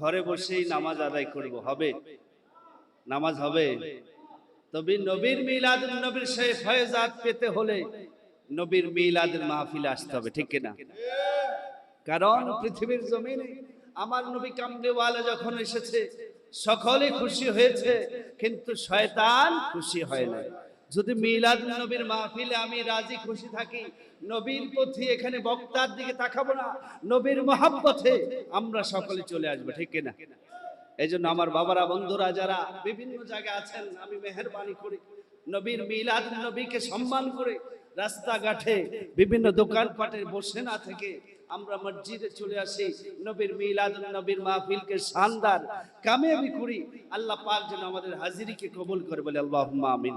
ঘরে বসেই নামাজ আদায় করব, হবে? নামাজ হবে? তবে নবীর মিলাদ নবীর সেই ফয়জাত পেতে হলে নবীর মিলাদের মাহফিলে আসতে হবে, ঠিক কিনা? কারণ পৃথিবীর জমিনে আমার নবী কামদেওয়ালা যখন এসেছে, সকলে খুশি হয়েছে, কিন্তু শয়তান খুশি হয় না যদি মিলাদ নবীর মাহফিলে আমি রাজি, খুশি থাকি, নবীর পথে এখানে বক্তার দিকে তাকাবো না, নবীর মহাব্বতে আমরা সকলে চলে আসব, ঠিক কিনা? এই জন্য আমার বাবারা, বন্ধুরা, যারা বিভিন্ন জায়গায় আছেন, আমি মেহরবানি করি, নবীর মিলাদ নবীকে সম্মান করে রাস্তাঘাটে বিভিন্ন দোকানপাটে বসে না থেকে আমরা মসজিদে চলে আসি, নবীর মিলাদ নবীর মাহফিলকে শানদার কামিয়াবি করি, আল্লাহ পাক যেন আমাদের হাজিরিকে কবুল করে বলে আল্লাহ আমিন।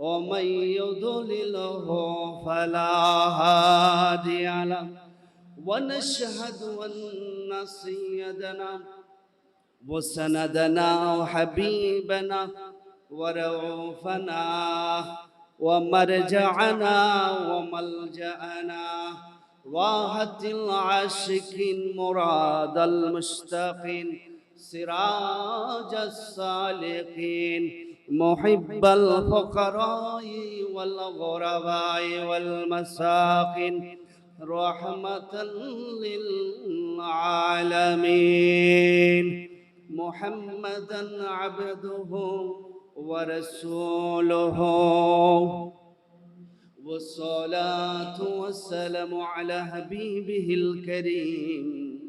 ومن يضلله فلا هادي له. ونشهد أن سيدنا وسندنا وحبيبنا ورؤوفنا ومرجعنا وملجأنا واهة العاشقين مراد المشتاقين سراج الصالحين محب الفقراء والغرباء والمساكين رحمة للعالمين. محمدا عبده ورسوله. والصلاة والسلام على حبيبه الكريم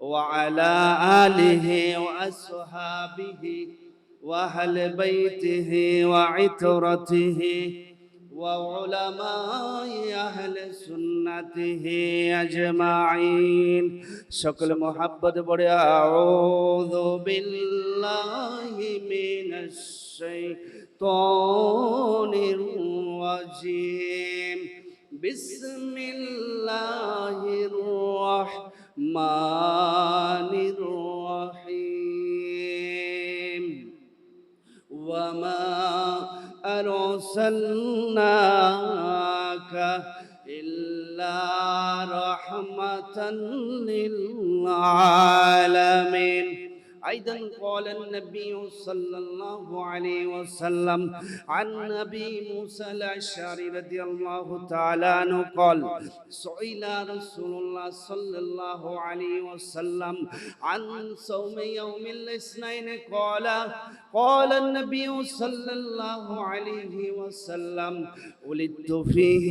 وعلى آله وأصحابه وأهل بيته وعترته وعلماء أهل سنته أجمعين شكل محبة بري أعوذ بالله من الشيطان الرجيم بسم الله الرحمن الرحيم وما أرسلناك إلا رحمة للعالمين. أيضا قال النبي صلى الله عليه وسلم عن نبي موسى الأشعري رضي الله تعالى عنه قال سئل رسول الله صلى الله عليه وسلم عن صوم يوم الاثنين قال قال النبي صلى الله عليه وسلم ولدت فيه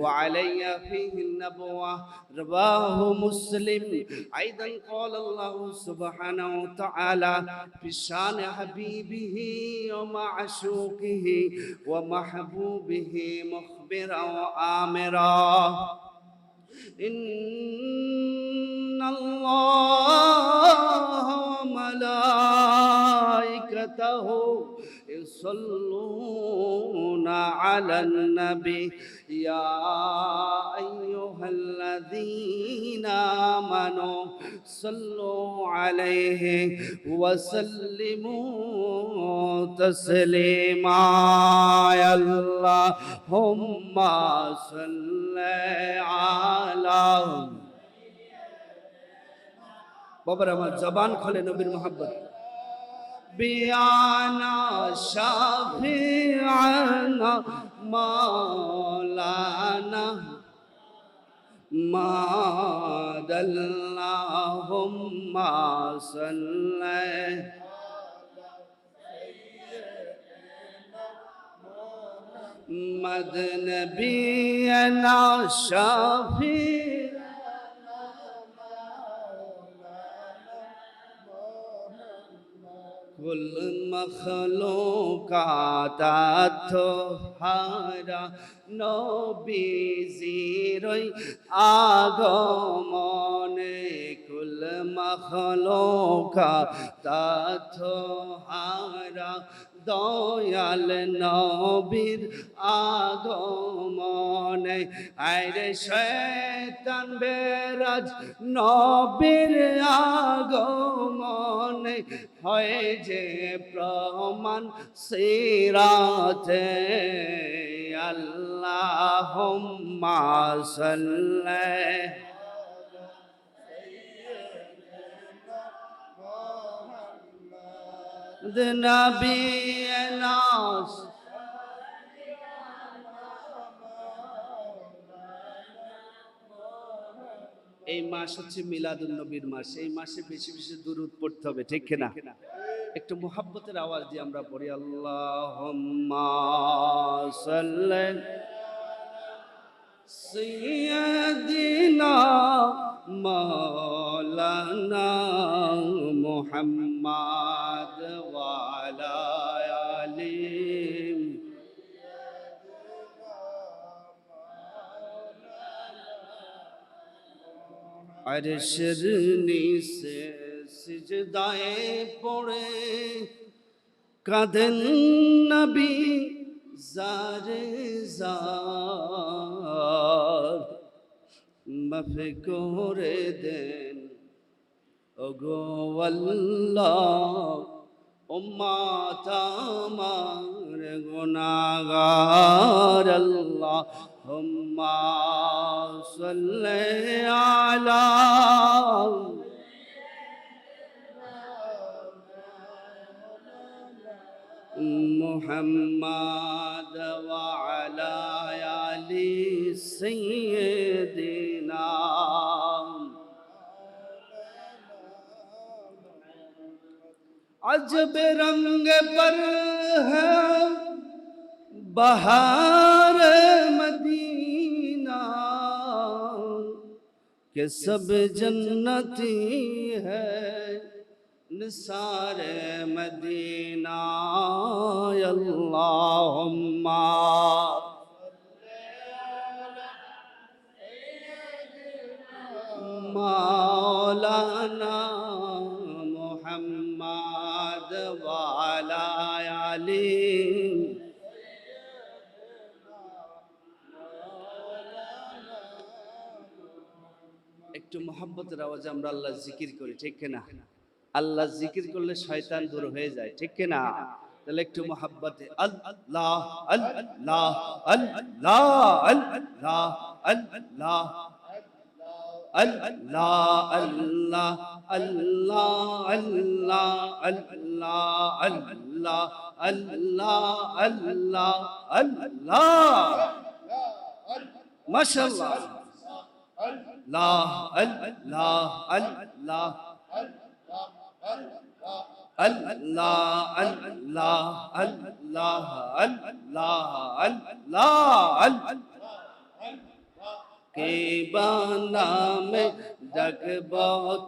وعلي فيه النبوة رواه مسلم. أيضا قال الله سبحانه وتعالى في شان حبيبه ومعشوقه ومحبوبه مخبرا وآمرا. إن الله يصلون على النبي يا أيها الذين آمنوا صلوا عليه وسلموا تسليما يا اللهم صل على বাবার আমার জবান খোলে নবীর بيانا شافعنا مولانا. ما اللهم صل. مد نبينا شافعنا কুল মখলুকাত হারা নবীজিরই আগমনে কুল মখলোকা হারা দয়াল নবীর আগমনে। আইরে শয়তান বেরাজ নবীর আগমনে। হয় যে প্রমাণ সিরাতে আল্লাহুম্মা সাল্লি। নাস এই মাস হচ্ছে মিলাদুল নবীর মাস। এই মাসে বেশি বেশি দূরত পড়তে হবে, ঠিক কিনা? একটু মোহাব্বতের আওয়াজ দিয়ে আমরা পড়ি আল্লাহ দিনা مولانا محمد وعلى آله عرشرنی سے سجدائے پڑے কাঁদেন নবী জারে জার মাফ করে দেন ওগো আল্লাহ উম্মাত আমার গুনাহগার আল্লাহ হুম্মা সাল্লি আলা محمد وعلى آل سيدنا عجب رنگ پر ہے بہار مدینہ کہ سب جنتی ہے نثار مدینہ اللہم মোহাব্বতের আওয়াজ আমরা আল্লাহ জিকির করি ঠিক কিনা আল্লাহ জিকির করলে শয়তান দূর হয়ে যায় ঠিক কিনা তাহলে একটু মোহাব্বতে আল্লাহ আল্লাহ আল্লাহ আল্লাহ আল্লাহ আল্লাহ আল্লাহ আল্লাহ আল্লাহ আল্লাহ আল্লাহ আল্লাহ আল্লাহ আল্লাহ মাশাআল্লাহ আল্লাহ আল্লাহ আল্লাহ আল্লাহ আল্লাহ আল্লাহ আল্লাহ আল্লাহ কে বানামে ডাকব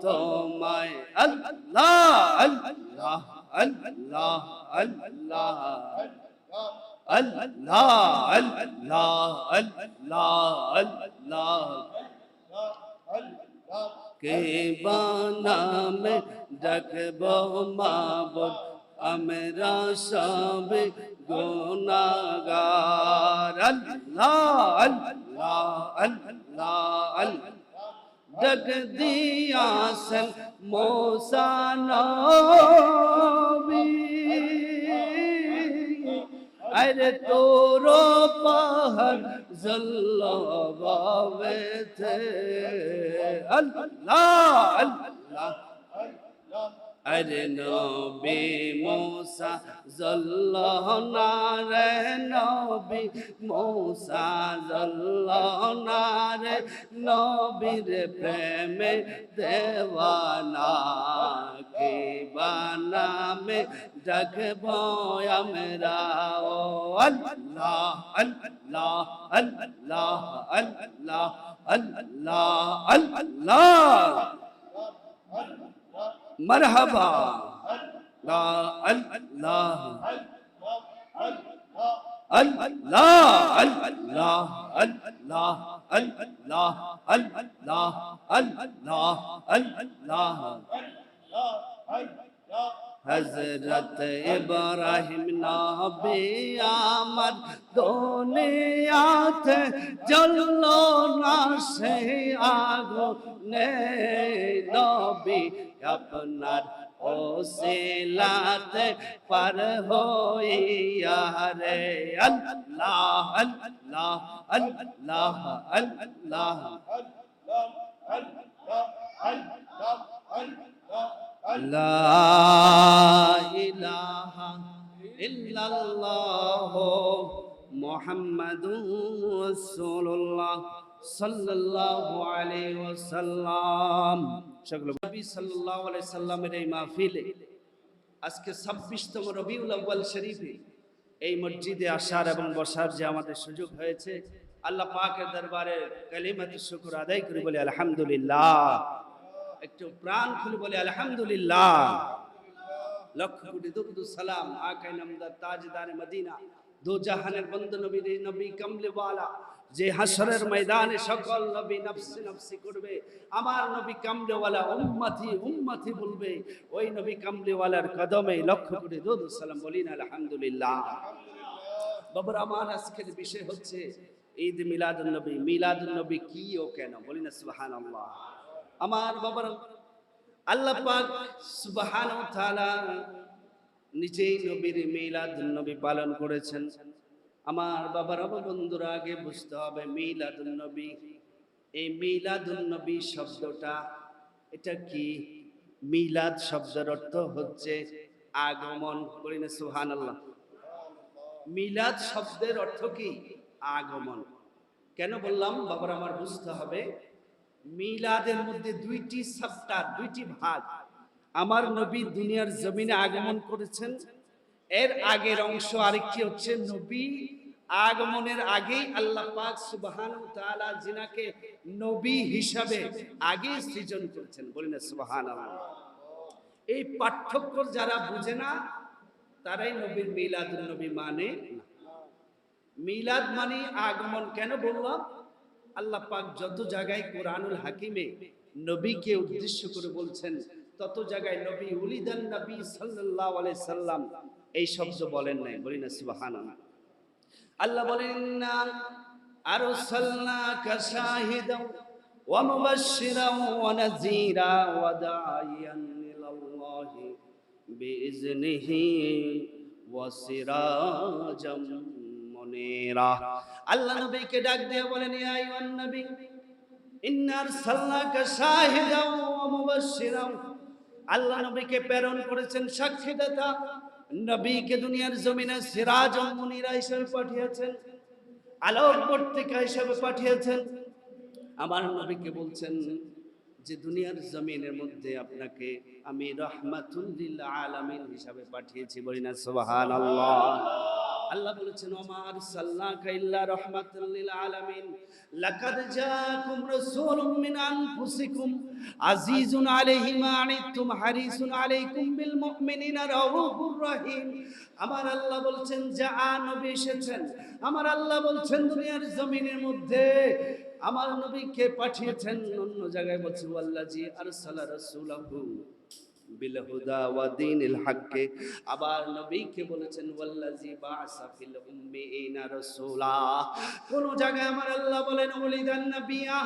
তোমায় আল্লাহ আল্লাহ আল্লাহ আল্লাহ আল্লাহ আল্লাহ আল্লাহ আল্লাহ کے بانا میں جگ رکھبو معبود امرا سب گناگار اللہ اللہ اللہ اللہ۔ ڈگ دیا سن موسانو بھی আরে তোর পাহাড় জল্লাবেতে আল্লাহ আল্লাহ আরে নবী মোসা, জল্লাহ না রে নবী মোসা, জল্লাহ না রে নবীর প্রেমে দেওয়ানা কে বানামে ডাকব আমরা। ও আল্লাহ আল্লাহ আল্লাহ আল্লাহ আল্লাহ আল্লাহ। مرحبا لا الله الله الله الله আল্লাহ আল্লাহ আল্লাহ আল্লাহ হজরত ইব্রাহিম নবী আমার দুনিয়াতে জ্বললো না সে আগুনে নবী আপনার ওসেলাতে পার হইয়া রে। আল্লাহ আল্লাহ আল্লাহ আল্লাহ। লা ইলাহা ইল্লাল্লাহ মুহাম্মাদুর রাসূলুল্লাহ। সাল্লাল্লাহু আলাইহি ওয়াসাল্লাম। সেগুলো নবী সাল্লাল্লাহু আলাইহি সাল্লামের এই মাহফিলে আজকে ছাব্বিশতম রবিউল আউয়াল শরীফে এই মসজিদে আসার এবং বসার যে আমাদের সুযোগ হয়েছে, আল্লাহ পাকের দরবারে কালিমাতে শুকুর আদায় করি বলে, আলহামদুলিল্লাহ। একটু প্রাণ খুলে বলে, আলহামদুলিল্লাহ। লক্ষ কোটি দুগ্ধ সালাম, আকাই নামদার তাজদার মদিনা দো জাহানের বন্ধ নবী নবী কমলেওয়ালা যে হাসরের ময়দানে সকল নবী নফসি নফসি করবে, আমার নবী কামলেওয়ালা উম্মাথি উম্মাথি বলবে, ওই নবী কামলেওয়ালার কদমে লক্ষ কোটি দুধ সালাম বলিন আলহামদুলিল্লাহ। বাবার আমার আজকের বিষয় হচ্ছে ঈদ মিলাদুন নবী। মিলাদুন নবী কি ও কেন? বলি না, সুবহানাল্লাহ। আমার বাবার আল্লাহ পাক সুবহানাহু ওয়া নিজেই নবীর মিলাদুন নবী পালন করেছেন। আমার বাবার বন্ধুরা আগে বুঝতে হবে মিলাদুন নবী। এই মিলাদুন নবী শব্দটা, এটা কি? মিলাদ শব্দের অর্থ হচ্ছে আগমন। করি না, সুবহানাল্লাহ। মিলাদ শব্দের অর্থ কি? আগমন। কেন বললাম? বাবার আমার বুঝতে হবে। মিলাদের মধ্যে দুইটি সাপ্তাহ দুইটি ভাগ। আমার নবী দুনিয়ার জমিনে আগমন করেছেন। এর আগের অংশ আরেকটি হচ্ছে নবী আগমনের আগেই আল্লাহ পাক সুবহানাহু ওয়া তাআলা জিনাকে নবী হিসাবে আগে সৃজন করেছেন। বলেন সুবহানাল্লাহ। এই পার্থক্য যারা বুঝে না, তারাই নবীর মিলাদুন নবী মানে মিলাদ মানে আগমন কেন বললাম? আল্লাহ পাক যত জায়গায় কোরআনুল হাকিমে নবীকে উদ্দেশ্য করে বলছেন, তত জায়গায় নবী উলিদান নবী সাল্লাল্লাহু আলাইহি সাল্লাম এই শব্দ বলেন নাই। বলি না সুবহানাল্লাহ। আল্লাহ বলেন না ওয়া মুবাশশিরাও ওয়া নাযীরা ওয়া দাঈয়ান ইলাল্লাহি বিইজনিহি ওয়া সিরাজাম মুনীরা। আল্লাহ নবীকে ডাক দিয়ে বলেন, ইয়া আইয়ুহান নবী, ইন্না আরসালনাকা শাহিদাও ওয়া মুবাশশিরাও। প্রেরণ করেছেন সাক্ষীদাতা নবীকে দুনিয়ার জমিনে সিরাজ মুনিরা হিসেবে পাঠিয়েছেন আলোকবর্তিকা হিসেবে পাঠিয়েছেন। আমার নবীকে বলছেন যে, দুনিয়ার জমিনের মধ্যে আপনাকে আমি রহমাতুল্লিল আলামিন হিসাবে পাঠিয়েছি বলি না, সুবহানাল্লাহ। আল্লাহ বলেছেন ওমার সাল্লাকা ইল্লা রাহমাতাল লিল আলামিন। লাকাদ জাআকুম রাসূলুম মিন আনফুসিকুম। আজিজুন আলাইহি মা আনিতুম হারিসুন আলাইকুম বিল মুমিনিনা, রাউফুর রহিম। আমার আল্লাহ বলছেন, যা নবী এসেছেন, আমার আল্লাহ বলছেন, দুনিয়ার জমিনের মধ্যে আমার নবীকে পাঠিয়েছেন। অন্য জায়গায় বলছে আল্লাজি আরসালা রাসূলাহু। বিল হুদা ওয়া হককে। আবার নবীকে বলেছেন ওয়াল্লাজি বাসা ফিল উম্মিনা রাসূলা। কোন জায়গায় আমার আল্লাহ বলেন ওলিদান নবিয়া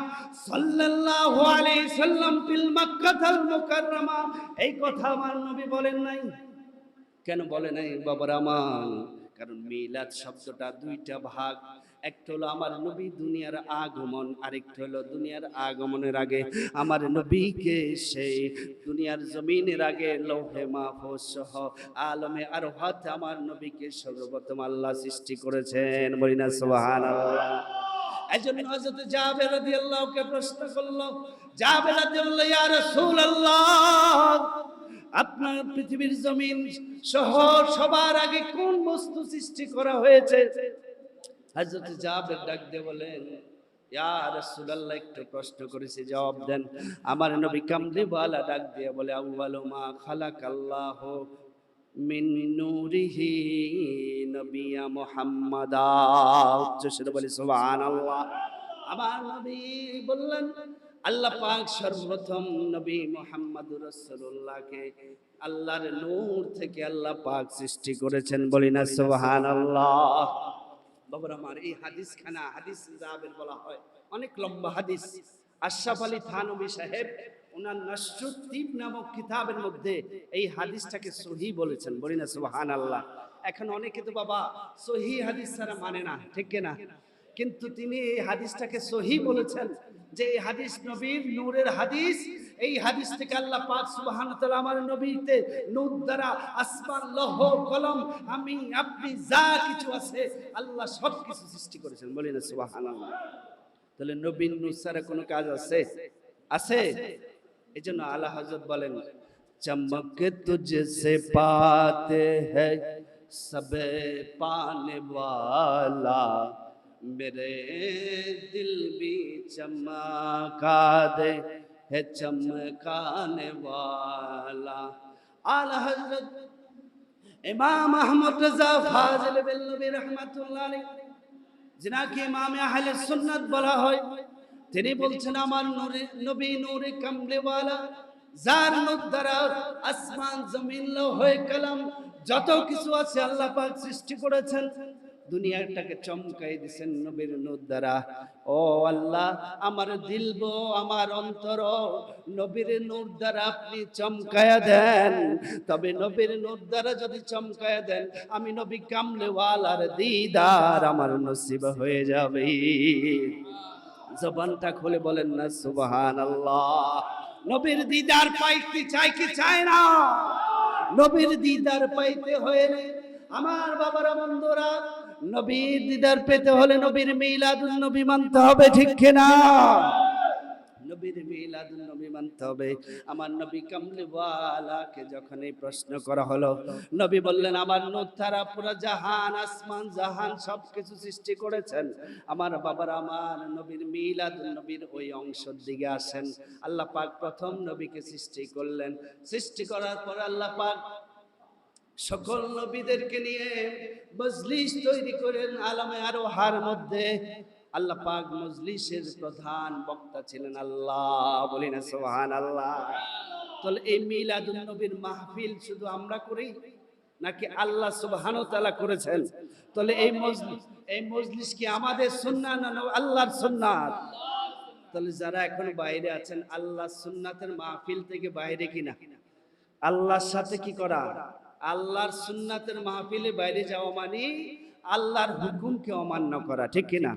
সাল্লাল্লাহু আলাইহি সাল্লাম ফিল মক্কাতাল মুকাররমা। এই কথা আমার নবী বলেন নাই। কেন বলে নাই? বাবার আমার কারণ মিলাদ শব্দটা দুইটা ভাগ। একটা হলো আমার নবী দুনিয়ার আগমন, আরেকটা হলো দুনিয়ার আগমনের আগে আমার নবীকে সেই দুনিয়ার জমিনের আগে লৌহে মাহফুজ সহ আলমে আর হাতে আমার নবীকে সর্বপ্রথম আল্লাহ সৃষ্টি করেছেন। হযরত জাবের রাদিয়াল্লাহুকে প্রশ্ন আপনার পৃথিবীর জমিন সহ সবার আগে কোন বস্তু সৃষ্টি করা হয়েছে? হযরত জাবের ডাক দিয়ে বলেন কষ্ট দেন। আমার নবী ডাক দিয়ে সুবহানাল্লাহ। আমার বললেন, আল্লাহ পাক সর্বপ্রথম নবী মোহাম্মদ রসুল্লাহকে আল্লাহর নূর থেকে আল্লাহ পাক সৃষ্টি করেছেন বলি না সুবহান আল্লাহ বাবার আমার। এই হাদিস খানা হাদিস বলা হয়। অনেক লম্বা হাদিস। আশরাফ আলী থানবী সাহেব, ওনার নশ্বদ্বীপ নামক কিতাবের মধ্যে এই হাদিসটাকে সহি বলেছেন। বলি না সুবহান আল্লাহ এখন অনেকে তো বাবা সহি হাদিস ছাড়া মানে না, ঠিক না কিন্তু তিনি এই হাদিসটাকে সহি বলেছেন যে এই হাদিস নবীর নূরের হাদিস এই হাদিস থেকে আল্লাহ পাক সুবহান তাআলা আমার নবীতে নূর দ্বারা আসমান লৌহ কলম আমি আপনি যা কিছু আছে আল্লাহ সব কিছু সৃষ্টি করেছেন বলি না সুবহানাল্লাহ তাহলে নবীন নূর ছাড়া কোনো কাজ আছে আছে এই জন্য আল্লাহ হজরত বলেন চমক তুঝসে পাতে হ্যায় সবে পানে वाला मेरे दिल भी चमका दे है चमकाने वाला आला हजरत ইমাম আহমদ রাজা ফাজিল বেল্লবী রহমাতুল্লাহ আলাইহি যিনাকে ইমামে আহলে সুন্নাত বলা হয় তিনি বলছেন আমার নূরে নবী নূরে কামলেওয়ালা যার নূর দ্বারা আসমান জমিন লৌহে কলম যত কিছু আছে আল্লাহ পাক সৃষ্টি করেছেন দুনিয়াটাকে চমকাই দিছেন নবীর নূর দ্বারা ও আল্লাহ, আমার দিলব আমার অন্তর, নবীর নূর দ্বারা আপনি চমকায়া দেন। তবে নবীর নূর দ্বারা যদি চমকায়া দেন, আমি নবী কামলেওয়ালার দিদার, আমার নসিব হয়ে যাবে। জবানটা খুলে বলেন না সুবহান আল্লাহ নবীর দিদার পাইতে চাই কি চায় না? নবীর দিদার পাইতে হয়ে আমার বাবারা বন্ধুরা নবীর দিদার পেতে হলে নবীর মিলাদুন নবী মানতে হবে, ঠিক কিনা? নবীর মিলাদুন নবী মানতে হবে। আমার নবী কামলিওয়ালাকে যখন এই প্রশ্ন করা হলো, নবী বললেন, আমার নূর তারা পুরো জাহান, আসমান জাহান সবকিছু সৃষ্টি করেছেন। আমার বাবার, আমার নবীর মিলাদুন নবীর ওই অংশের দিকে আসেন। আল্লাহ পাক প্রথম নবীকে সৃষ্টি করলেন। সৃষ্টি করার পর আল্লাহ পাক সকল নবীদেরকে নিয়ে মজলিস তৈরি করেন আলমে আরও হার মধ্যে। আল্লাহ পাক মজলিসের প্রধান বক্তা ছিলেন আল্লাহ। বলি না সোহান আল্লাহ তাহলে এই মিলাদুন নবীর মাহফিল শুধু আমরা করি, নাকি আল্লাহ সুবহান তালা করেছেন? তাহলে এই মজলিস এই মজলিস কি আমাদের সুন্নাত না আল্লাহর সুন্নাত তাহলে যারা এখন বাইরে আছেন আল্লাহ সুন্নাতের মাহফিল থেকে বাইরে কিনা? আল্লাহর সাথে কি করা? আল্লাহর সুন্নাতের মাহফিলে বাইরে যাওয়া মানে আল্লাহর হুকুমকে অমান্য করা ঠিক কিনা?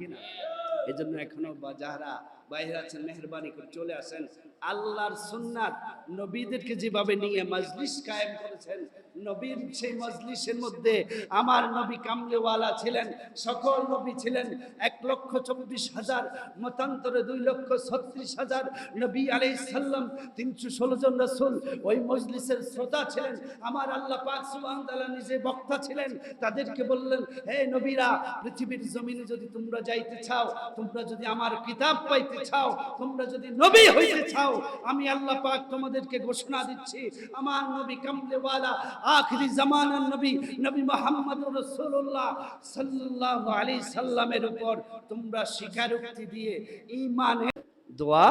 এই জন্য এখনও যারা বাইরে আছেন মেহরবানি করে চলে আসেন আল্লাহর সুন্নাত নবীদেরকে যেভাবে নিয়ে মজলিস কায়েম করেছেন নবীর সেই মজলিসের মধ্যে আমার নবী কামলেওয়ালা ছিলেন, সকল নবী ছিলেন, এক লক্ষ চব্বিশ হাজার, মতান্তরে দুই লক্ষ ছত্রিশ হাজার নবী আলাই সাল্লাম তিনশো ষোলো জন রসুল ওই মজলিসের শ্রোতা ছিলেন। আমার আল্লাহ পাক তাআলা নিজে বক্তা ছিলেন, তাদেরকে বললেন, হে নবীরা, পৃথিবীর জমিনে যদি তোমরা যাইতে চাও, তোমরা যদি আমার কিতাব পাইতে চাও, তোমরা যদি নবী হইতে চাও, আমি আল্লাহ পাক তোমাদেরকে ঘোষণা দিচ্ছি, আমার নবী কামলেওয়ালা আখরি জামানার নবী নবী মোহাম্মদ রাসূলুল্লাহ সাল্লাল্লাহু আলাইহি সাল্লামের উপর তোমরা স্বীকারোক্তি দিয়ে ঈমানের দোয়া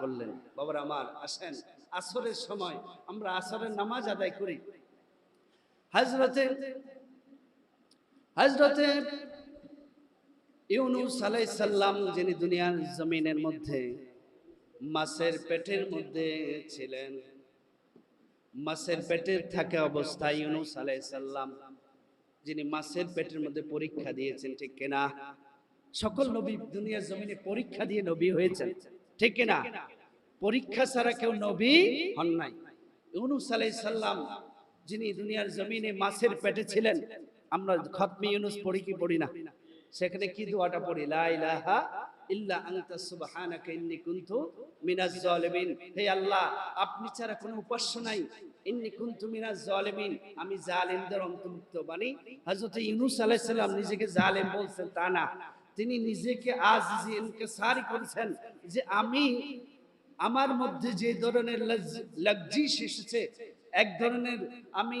করলেন। বাবার আমার, আসেন, আসরের সময় আমরা আসরের নামাজ আদায় করি। হজরতে হজরতে ইউনুস আলাইহিস সাল্লাম যিনি দুনিয়ার জমিনের মধ্যে, মাছের পেটের মধ্যে ছিলেন। মাছের পেটের থাকা অবস্থায় ইউনুস আলাইহিস সালাম। যিনি মাছের পেটের মধ্যে পরীক্ষা দিয়েছেন, ঠিক কিনা? সকল নবী দুনিয়ার জমিনে পরীক্ষা দিয়ে নবী হয়েছেন, ঠিক কিনা? পরীক্ষা ছাড়া কেউ নবী হন নাই। ইউনুস আলাইহিস সালাম যিনি দুনিয়ার জমিনে মাছের পেটে ছিলেন, আমরা খতমি ইউনুস পড়ি কি পড়ি না? সেখানে কি দোয়াটা পড়ি? লা ইলাহা ইল্লা আনতা সুবহানাকা ইন্নী কুনতু মিনাজ জালিমিন। হে আল্লাহ, আপনি ছাড়া কোনো উপাস্য নাই। ইন্নী কুনতু মিনাজ জালিমিন। আমি জালিমদের অন্তর্ভুক্ত বানি হযরত ইউনূস আলাইহিস সালাম নিজেকে জালিম বলছেন, তা না। তিনি নিজেকে আজিজি ইনকিসারি করেছেন যে আমি আমার মধ্যে যে ধরনের লজ্জিস এসেছে, এক ধরনের আমি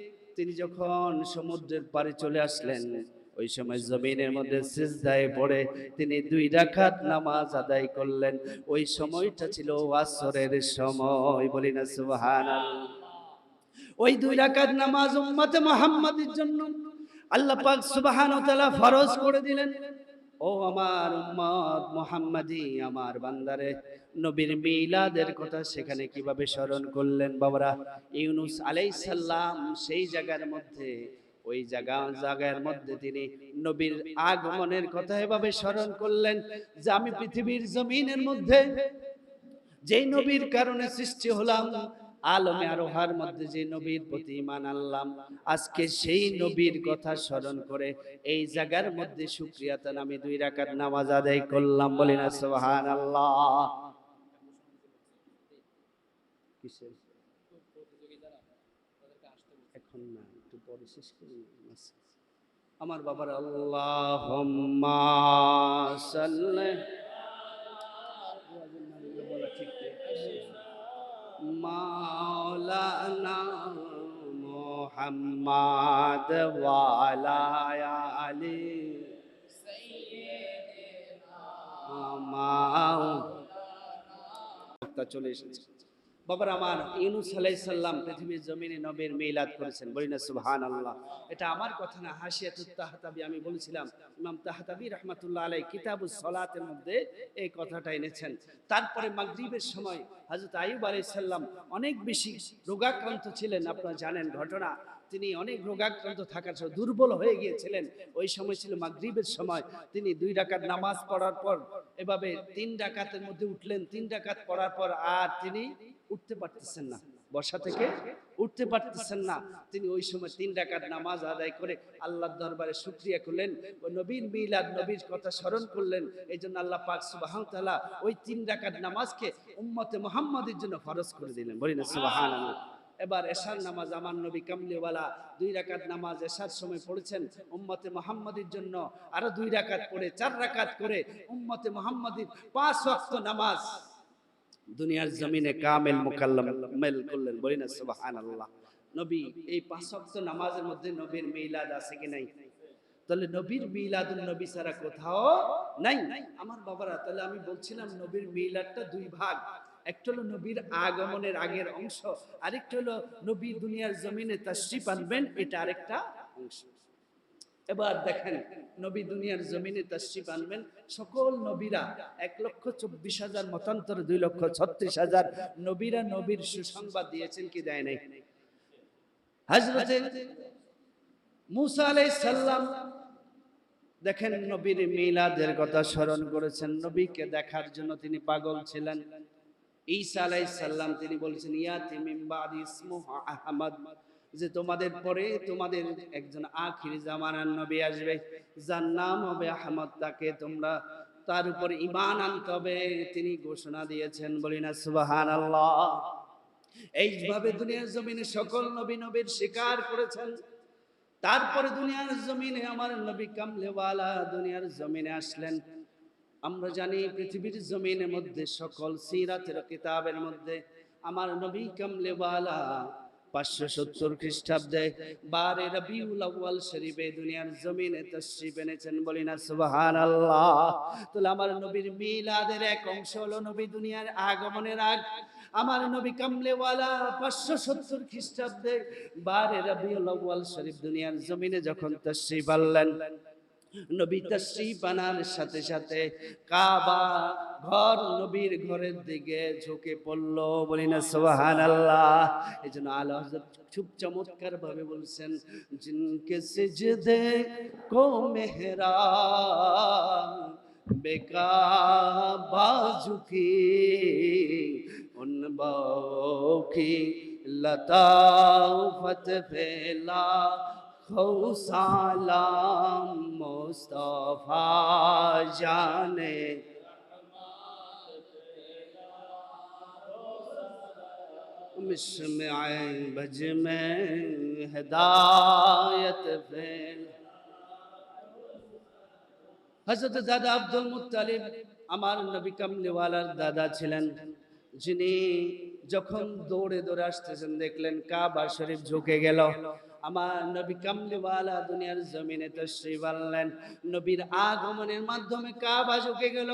তিনি যখন সমুদ্রের পাড়ে চলে আসলেন, ওই সময় জমিনের মধ্যে সিজদায় পড়ে তিনি দুই রাখাত নামাজ আদায় করলেন। ওই সময়টা ছিল আসরের সময়। বলি না ওই দুই রাখাত নামাজ উম্মতে মোহাম্মদের জন্য আল্লাহ পাক সুবহান ফরজ করে দিলেন। ও আমার উম্মত মুহাম্মাদি, আমার বান্দারে, নবীর মিলাদের কথা সেখানে কীভাবে স্মরণ করলেন বাবারা? ইউনুস আলাইহিস সালাম সেই জায়গার মধ্যে, ওই জায়গা জায়গার মধ্যে তিনি নবীর আগমনের কথা এভাবে স্মরণ করলেন যে আমি পৃথিবীর জমিনের মধ্যে যেই নবীর কারণে সৃষ্টি হলাম আলমে আরোহার মধ্যে যে নবীর প্রতি ইমান আনলাম আজকে সেই নবীর কথা স্মরণ করে এই জায়গার মধ্যে সুক্রিয়াতান আমি দুই রাকাত নামাজ আদায় করলাম বলি না সোহান আল্লাহ এখন না একটু পরে শেষ করি আমার বাবার আল্লাহ সাল্লাহ ঠিক নেই। মাওলানা মোহাম্মদ ওয়ালা আলী চলে এসেছে। বাবার আমার ইউনুস আলাইহিস সালাম পৃথিবীর জমিনে নবীর মিলাদ করেছেন। বলি না, সুবহানাল্লাহ। এটা আমার কথা না, হাসিয়াতুত তাহতাবি। আমি বলেছিলাম, ইমাম তাহতাবি রাহমাতুল্লাহ আলাই কিতাবুস সালাতের মধ্যে এই কথাটা এনেছেন। তারপরে মাগরিবের সময় হযরত আইয়ুব আলাইহিস সালাম অনেক বেশি রোগাক্রান্ত ছিলেন, আপনারা জানেন ঘটনা। তিনি অনেক রোগাক্রান্ত থাকার সময় দুর্বল হয়ে গিয়েছিলেন। ওই সময় ছিল মাগরিবের সময়। তিনি দুই রাকাত নামাজ পড়ার পর এভাবে তিন ডাকাতের মধ্যে উঠলেন। তিন ডাকাত পড়ার পর আর তিনি উঠতে পারতেছেন না। বসা থেকে উঠতে পারতেছেন না। তিনি ওই সময় তিন রাকাত নামাজ আদায় করে আল্লাহর দরবারে শুক্রিয়া করলেন ও নবীর মিলাদ, নবীর কথা স্মরণ করলেন। এই জন্য আল্লাহ পাক সুবহান তাআলা ওই তিন রাকাত নামাজকে উম্মতে মোহাম্মদের জন্য ফরজ করে দিলেন। বলি না, সুবহানাল্লাহ। এবার এশার নামাজ আমার নবী কামলিওয়ালা দুই রাকাত নামাজ এশার সময় পড়েছেন উম্মতে মোহাম্মদের জন্য। আরও দুই রাকাত পড়ে, চার রাকাত করে উম্মতে মুহাম্মাদির পাঁচ ওয়াক্ত নামাজ দুনিয়ার জমিনে কামেল মুকাল্লামেল করলেন বলি না সুবহানাল্লাহ। নবী এই পাঁচ ওয়াক্ত নামাজের মধ্যে নবীর মিলাদ আছে কি নাই? তাহলে নবীর মিলাদুন নবী ছাড়া কোথাও নাই? আমার বাবারা তাহলে আমি বলছিলাম নবীর মিলাদটা দুই ভাগ। একটা হলো নবীর আগমনের আগের অংশ আরেকটা হলো নবী দুনিয়ার জমিনে তাশরিফ আনবেন এটা আরেকটা অংশ। এবার দেখেন, নবী দুনিয়ার জমিনে তাশরিফ আনবেন, সকল নবীরা এক লক্ষ চব্বিশ হাজার, মতান্তরে দুই লক্ষ ছত্রিশ হাজার নবীরা নবীর সুসংবাদ দিয়েছেন কি দেয় নাই? মুসা সালাম দেখেন, নবীর মিলাদের কথা স্মরণ করেছেন, নবীকে দেখার জন্য তিনি পাগল ছিলেন। ঈসা আলাইহিস সালাম তিনি বলছেন, ইয়াতি মিন বাদি ইসমুহু আহমদ। যে তোমাদের পরে তোমাদের একজন আখির জামানার নবী আসবে, যার নাম হবে আহমদ, তাকে তোমরা তার উপর ইমান আনতে হবে। তিনি ঘোষণা দিয়েছেন বলি না সুবহানাল্লাহ। এইভাবে দুনিয়ার জমিনে সকল নবী নবীর স্বীকার করেছেন। তারপরে দুনিয়ার জমিনে আমার নবী কামলেওয়ালা দুনিয়ার জমিনে আসলেন। আমরা জানি পৃথিবীর জমিনের মধ্যে সকল সিরাতের কিতাবের মধ্যে আমার নবী কামলেওয়ালা পাঁচশো সত্তর খ্রিস্টাব্দে বারে রবিউল আউয়াল শরীফে দুনিয়ার জমিনে তশরিফ এনেছেন বলি না সুবহান আল্লাহ তাহলে আমার নবীর মিলাদের এক অংশ হলো নবী দুনিয়ার আগমনের আগ। আমার নবী কামলেওয়ালা পাঁচশো সত্তর খ্রিস্টাব্দে বারে রবিউল আউয়াল শরীফ দুনিয়ার জমিনে যখন তশরিফ আনলেন নবী তশ্রিফ আনার সাথে সাথে কাবা ঘর নবীর ঘরের দিকে ঝুঁকে পড়ল। বলি না সোহান আল্লাহ এই জন্য আল্লাহ খুব চমৎকার ভাবে বলছেন, জিনকে সিজদে কো মেহরা বেকা বাজুকি উন লতা লতাফত ফেলা سلام، مصطفیٰ جانے مشمع بج میں ہدایت پھیل حضرت دادا عبد المطلب আমার নবী কামলিওয়ালার দাদা ছিলেন যিনি যখন দৌড়ে দৌড়ে আসতেছেন দেখলেন কাবা শরীফ ঝুঁকে গেল আমার নবী কামলিওয়ালা দুনিয়ার জমিনে তশরিফ আনলেন। নবীর আগমনের মাধ্যমে কাবা ঝুঁকে গেল।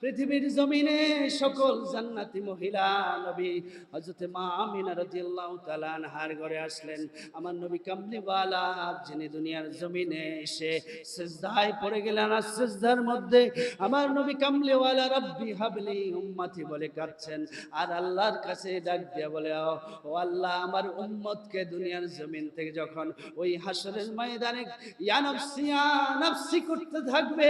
পৃথিবীর জমিনে সকল জান্নাতি মহিলা নবী হযরতে মা আমিনা রাদিয়াল্লাহু তাআলা আনহার ঘরে আসলেন। আমার নবী কামলিওয়ালা, যিনি দুনিয়ার জমিনে এসে সিজদায় পড়ে গেলেন আর সিজদার মধ্যে আমার নবী কামলিওয়ালা, রব্বি হাবলি উম্মতি বলে কাঁদছেন। আর আল্লাহর কাছে ডাক দিয়া বলে, ও ও আল্লাহ, আমার উম্মতকে দুনিয়ার জমিন থেকে যখন ওই হাসরের ময়দানে করতে থাকবে।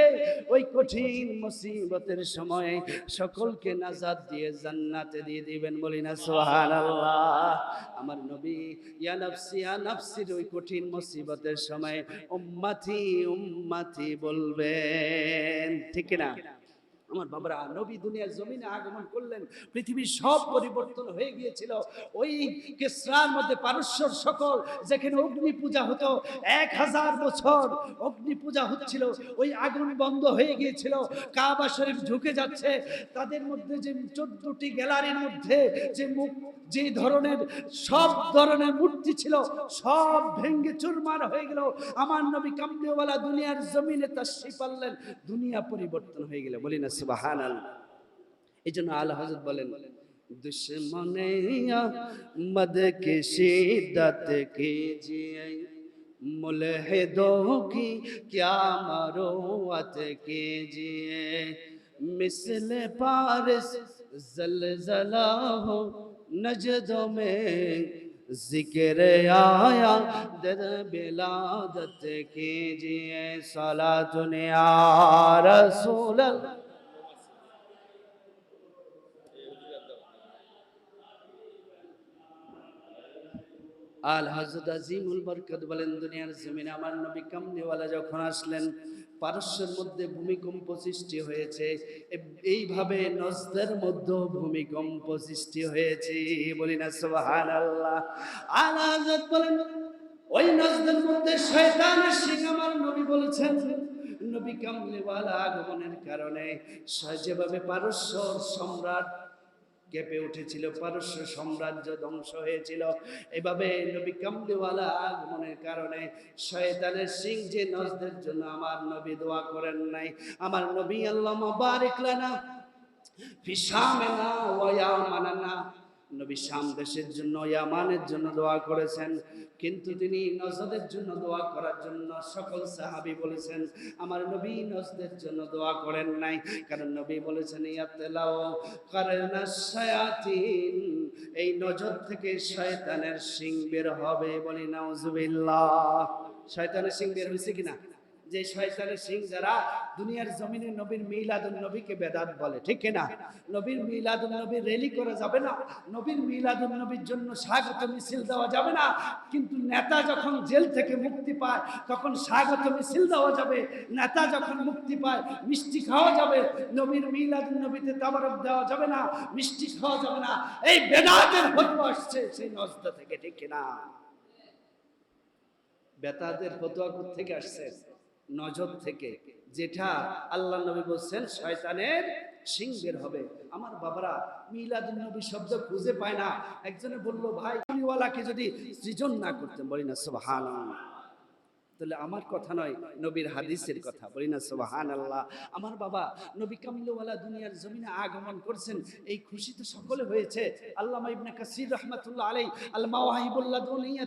ওই কঠিন মুসিবতের সময়ে সকলকে নাজাদ দিয়ে জান্নাতে দিয়ে দিবেন বলি না, সুবহানাল্লাহ। আমার নবী, ইয়া নাফসি ওই কঠিন মুসিবতের সময় উম্মতি উম্মতি বলবেন। ঠিক না আমার বাবারা, নবী দুনিয়ার জমিনে আগমন করলেন, পৃথিবীর সব পরিবর্তন হয়ে গিয়েছিল। ওই কেসরার মধ্যে পারস্যর সকল, যেখানে অগ্নি পূজা হতো, এক হাজার বছর অগ্নি পূজা হচ্ছিল, ওই আগুন বন্ধ হয়ে গিয়েছিল, কাবা শরীফ ঢুকে যাচ্ছে। তাদের মধ্যে যে চোদ্দটি গ্যালারির মধ্যে যে মুখ, যে ধরনের সব ধরনের মূর্তি ছিল, সব ভেঙ্গে চুরমার হয়ে গেল। আমার নবী কামদেওয়ালা দুনিয়ার জমিনে তাশ্রী পারলেন দুনিয়া পরিবর্তন হয়ে গেল। বলি না সুবাহান এই জন্য আল حضرت بولین دشمن احمد کی شدت کیجیے ملہدوں کی کیا مروت کیجیے۔ مثل پارس زلزلہ ہو، نجدوں میں ذکر آیا، در بلادت کیجیے۔ صلاة نیا رسول اللہ۔ আল হজরত আজিমুল বরকত বলেন, দুনিয়ার জমিনে আমার নবী কামনিওয়ালা যখন আসলেন, পারস্যের মধ্যে ভূমিকম্প সৃষ্টি হয়েছে। এইভাবে নজদের মধ্যে ভূমিকম্প সৃষ্টি হয়েছে। বলি না সোহান আল্লাহ আল হজরত বলেন, ওই নজদের মধ্যে শয়তানের সিং আমার নবী বলেছেন। নবী কামলিওয়ালা আগমনের কারণে যেভাবে পারস্য সম্রাট কেঁপে উঠেছিল, পারস্য সাম্রাজ্য ধ্বংস হয়েছিল। এভাবে নবী কামলিওয়ালা আগমনের কারণে শয়তানের সিং যে নজদের জন্য আমার নবী দোয়া করেন নাই। আমার নবী আল্লাহ মুবারিক লানা ফি শামিনা ওয়া ইয়ামানানা নবী শাম দেশের জন্য, ইয়ামানের জন্য দোয়া করেছেন। কিন্তু তিনি নজদের জন্য দোয়া করার জন্য সকল সাহাবী বলেছেন, আমার নবী নজদের জন্য দোয়া করেন নাই। কারণ নবী বলেছেন ইয়াতলাও কারনা এই নজর থেকে শয়তানের সিং বের হবে বলি নাউজুবিল্লাহ। শয়তানের সিং বের হয়েছে কিনা? যে শয়তানের সিং যারা দুনিয়ার জমিনে নবীর মিলাদুন নবীকে বেদাত বলে, ঠিক না নবীর মিলাদুন নবীর রেলি করা যাবে না। নবীর মিলাদুন নবীর জন্য স্বাগত মিছিল দেওয়া যাবে না। কিন্তু নেতা যখন জেল থেকে মুক্তি পায়, তখন স্বাগত মিছিল দেওয়া যাবে। নেতা যখন মুক্তি পায়, মিষ্টি খাওয়া যাবে। নবীর মিলাদুন নবীতে তাবারক দেওয়া যাবে না, মিষ্টি খাওয়া যাবে না। এই বেদাতের ফতোয়া আসছে সেই নজদা থেকে, ঠিক না বেতাদের ফতোয়া থেকে আসছে? নজর থেকে যেটা আল্লাহ নবী বলছেন, শয়তানের সিং বের হবে। আমার বাবারা মিলাদুন নবী শব্দ খুঁজে পায় না। একজনে বলল, ভাই কামলিওয়ালাকে যদি সৃজন না করতেন বলি না, সুবহানাল্লাহ। তাহলে আমার কথা নয়, নবীর হাদিসের কথা। বলি না সুবহান আল্লাহ আমার বাবা নবী কামিলওয়ালা দুনিয়ার জমিনে আগমন করছেন। এই খুশি তো সকলে হয়েছে। আল্লামা ইবনে কাসির রহমাতুল্লাহ আলাই আল মাওয়াহিবুল্লাহ দুনিয়াতে